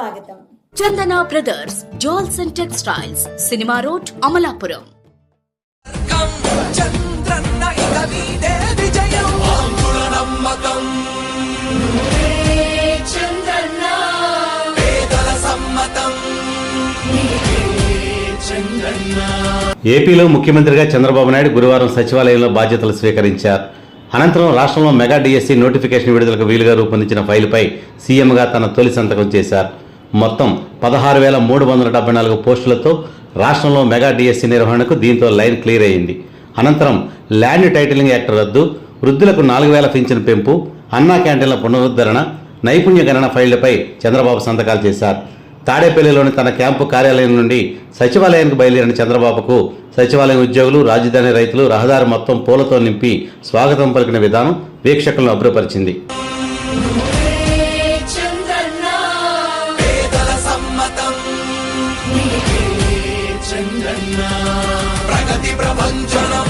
స్వాగతం. Chandana brothers jewels and textiles cinema road Amalapuram ఏపీలో ముఖ్యమంత్రిగా చంద్రబాబు నాయుడు గురువారం సచివాలయంలో బాధ్యతలు స్వీకరించారు. అనంతరం రాష్ట్రంలో మెగా డిఎస్సి నోటిఫికేషన్ విడుదలకు వీలుగా రూపొందించిన ఫైలుపై సీఎంగా తన తొలి సంతకం చేశారు. మొత్తం పదహారు వేల మూడు వందల డెబ్బై నాలుగు పోస్టులతో రాష్ట్రంలో మెగా డిఎస్సి నిర్వహణకు దీంతో లైన్ క్లియర్ అయింది. అనంతరం ల్యాండ్ టైటిలింగ్ యాక్ట్ రద్దు వృద్ధులకు నాలుగు వేల పింఛన్ పెంపు అన్నా క్యాంటీన్ల పునరుద్ధరణ నైపుణ్య గణన ఫైళ్ళపై చంద్రబాబు సంతకాలు చేశారు. తాడేపల్లిలోని తన క్యాంపు కార్యాలయం నుండి సచివాలయానికి బయలుదేరిన చంద్రబాబుకు సచివాలయం ఉద్యోగులు రాజధాని రైతులు రహదారి మొత్తం పూలతో నింపి స్వాగతం పలికిన విధానం వీక్షకులను అభ్రపరిచింది I'm